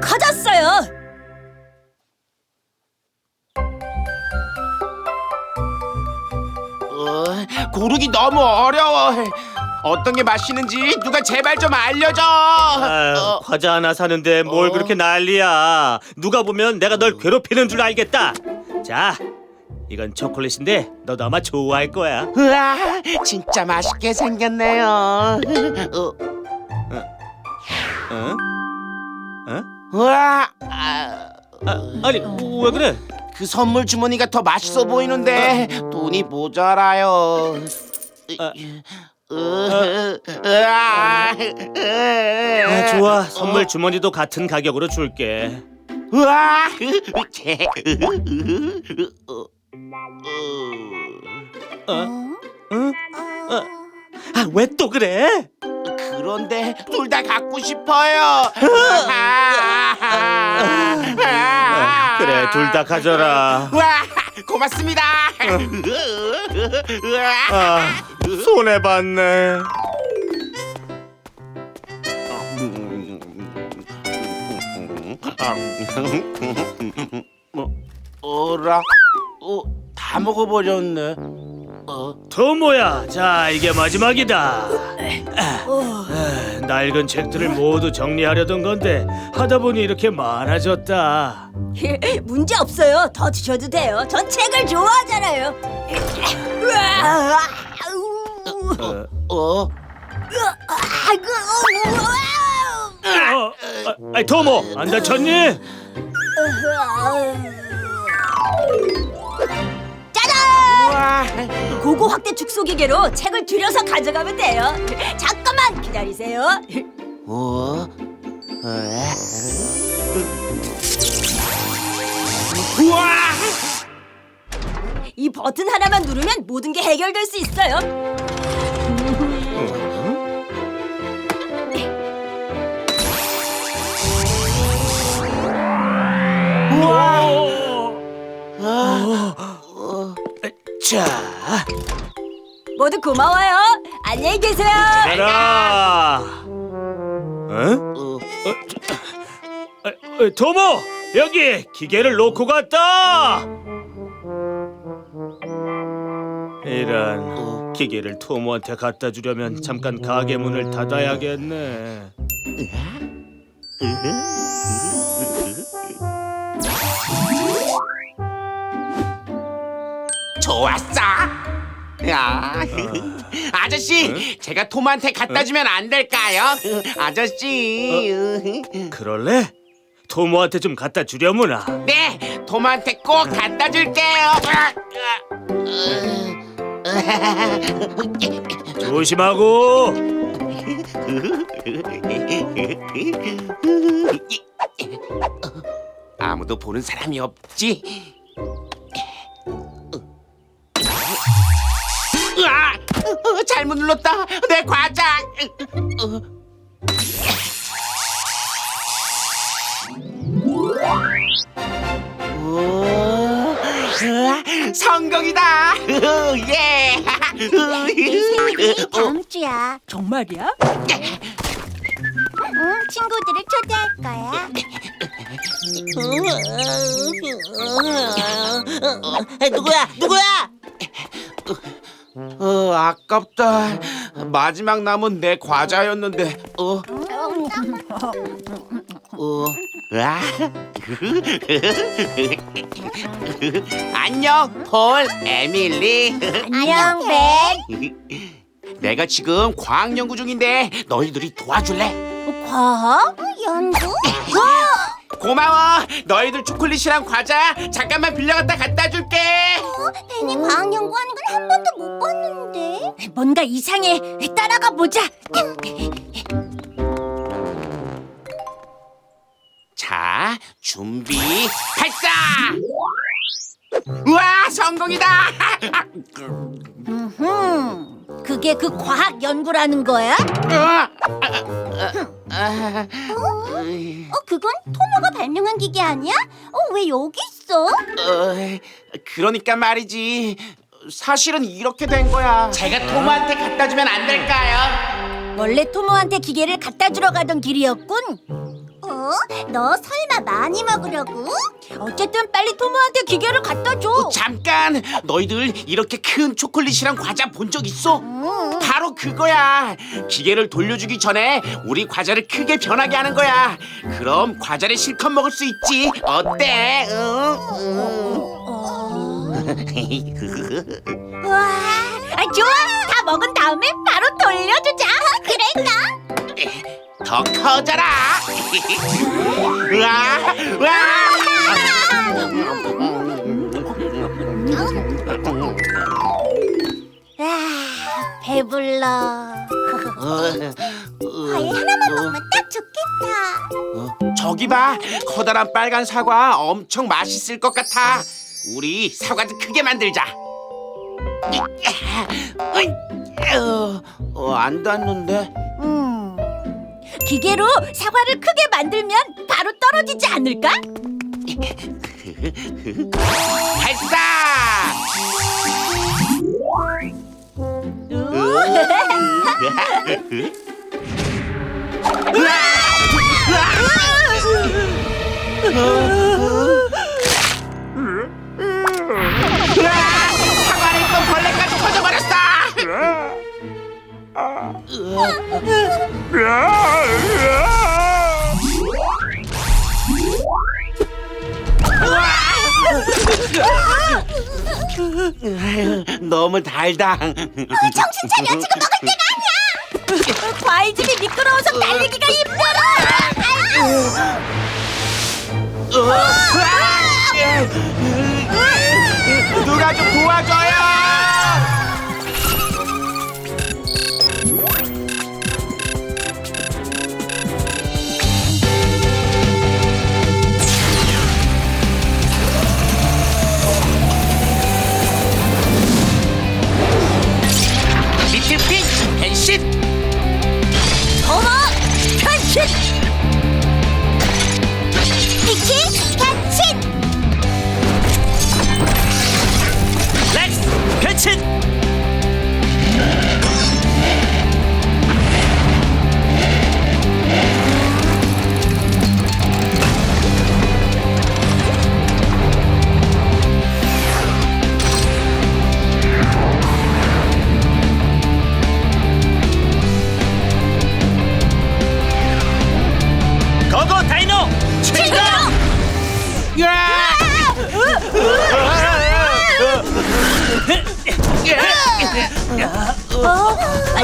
커졌어요. 어, 고르기 너무 어려워. 어떤 게 맛있는지 누가 제발 좀 알려줘. 아유, 어, 과자 하나 사는데 뭘 어? 그렇게 난리야. 누가 보면 내가 널 괴롭히는 줄 알겠다. 자, 이건 초콜릿인데 너도 아마 좋아할 거야. 우와, 진짜 맛있게 생겼네요. 어, 어? 어? 우와, 아, 아, 아니 왜 그래? 그 선물 주머니가 더 맛있어 보이는데 돈이 모자라요. 아. 으, 으아, 아, 좋아. 선물 주머니도 같은 가격으로 줄게. 어? 응? 어? 아, 왜 또 그래? 그런데 둘 다 갖고 싶어요. 아, 그래, 둘 다 가져라. 와, 고맙습니다. 아, 손해 봤네. 어라, 어, 다 먹어버렸네. 어, 도모야, 자 이게 마지막이다. 아, 낡은 책들을 모두 정리하려던 건데 하다 보니 이렇게 많아졌다. 문제 없어요. 더 드셔도 돼요. 전 책을 좋아하잖아요. 으아, 아우, 어, 어, 아이고, 우와. 어, 아, 아이 도모 안 다쳤니? 짜 잔! 와, 고고 확대 축소 기계로 책을 들여서 가져가면 돼요. 잠깐만 기다리세요. 어, 우와, 이 버튼 하나만 누르면 모든 게 해결될 수 있어요. 자, 모두 고마워요. 안녕히 계세요. 가라. 어? 어, 아, 어, 도모 여기 기계를 놓고 갔다. 이런 기계를 토모한테 갖다 주려면 잠깐 가게 문을 닫아야겠네. 좋았어. 야, 아저씨, 제가 톰한테 갖다 주면 안 될까요? 아저씨. 그럴래? 토모한테 좀 갖다 주려무나. 네, 톰한테 꼭 갖다 줄게요. 조심하고. 아무도 보는 사람이 없지. 잘못 눌렀다. 내 과자. 어. 오, 으아, 성공이다. 예. 생일이 다음 주야. 정말이야? 응, 친구들을 초대할 거야. 누구야? 누구야? 어, 아깝다. 마지막 남은 내 과자였는데. 어, 어, 아. 안녕, 폴, 에밀리. 안녕, 벤. 내가 지금 과학 연구 중인데 너희들이 도와줄래? 과학? 연구? 고마워. 너희들 초콜릿이랑 과자 잠깐만 빌려갔다 갖다 줄게. 벤이 과학 연구하는 건 한 번도 못 봤는데. 뭔가 이상해. 따라가 보자. 자, 준비, 발사! 우와, 성공이다! 음, 그게 그 과학 연구라는 거야? 아, 아, 으이, 어, 그건 토모가 발명한 기계 아니야? 어, 왜 여기 있어? 어, 그러니까 말이지. 사실은 이렇게 된 거야. 제가 토모한테 갖다 주면 안 될까요? 원래 토모한테 기계를 갖다 주러 가던 길이었군. 어? 너 설마 많이 먹으려고? 어쨌든 빨리 토모한테 기계를 갖다 줘. 어, 잠깐 너희들 이렇게 큰 초콜릿이랑 과자 본 적 있어? 응. 바로 그거야 기계를 돌려주기 전에 우리 과자를 크게 변하게 하는 거야 그럼 과자를 실컷 먹을 수 있지 어때? 응? 와, 아, 좋아. 다 먹은 다음에 바로 돌려주자. 그럴까? 더 커져라 우와 우와 아, 배불러. 과일 하나만 먹으면 딱 좋겠다. 어, 저기 봐 커다란 빨간 사과 엄청 맛있을 것 같아 우리 사과도 크게 만들자 어, 어, 안 닿는데 음. 기계로 사과를 크게 만들면 바로 떨어지지 않을까? 발사 너무 달다 정신 차려, 지금 먹을 때가 과일집이 미끄러워서 달리기가 힘들어. 누가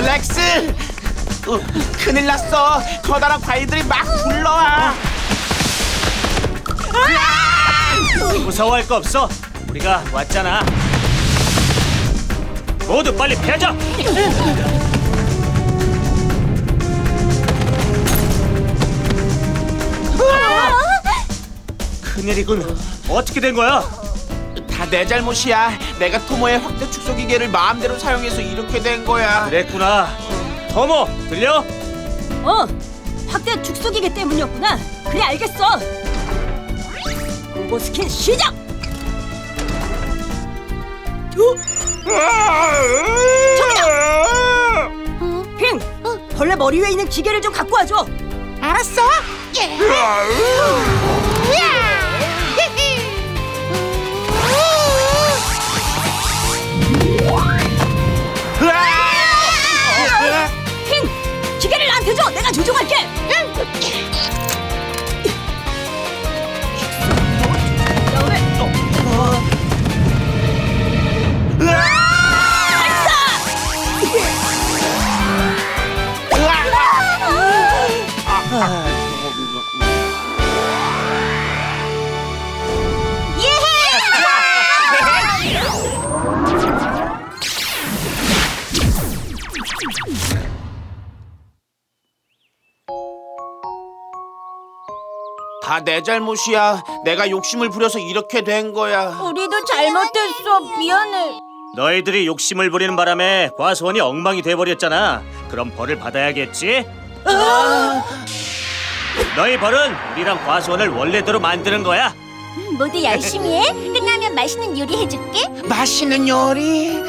렉스 어, 큰일 났어 커다란 과일들이 막 굴러와 무서워할 거 없어. 우리가 왔잖아. 모두 빨리 피하자. 큰일이군. 어떻게 된 거야? 다내 잘못이야 내가 토모의 확대 축소 기계를 마음대로 사용해서 이렇게 된 거야 그랬구나. 터모 들려? 어, 확대 축소기계 때문이었구나. 그래, 알겠어. 고고 스킨 시작! 핑! 벌레 머리 위에 있는 기계를 좀 갖고 와줘. 알았어 핑! 기계를 나한테 줘! 내가 조종할게! 다 내 잘못이야 내가 욕심을 부려서 이렇게 된 거야 우리도 잘못했어. 미안해. 너희들이 욕심을 부리는 바람에 과수원이 엉망이 돼버렸잖아. 그럼 벌을 받아야겠지? 너희 벌은 우리랑 과수원을 원래대로 만드는 거야. 모두 열심히 해. 끝나면 맛있는 요리 해줄게. 맛있는 요리.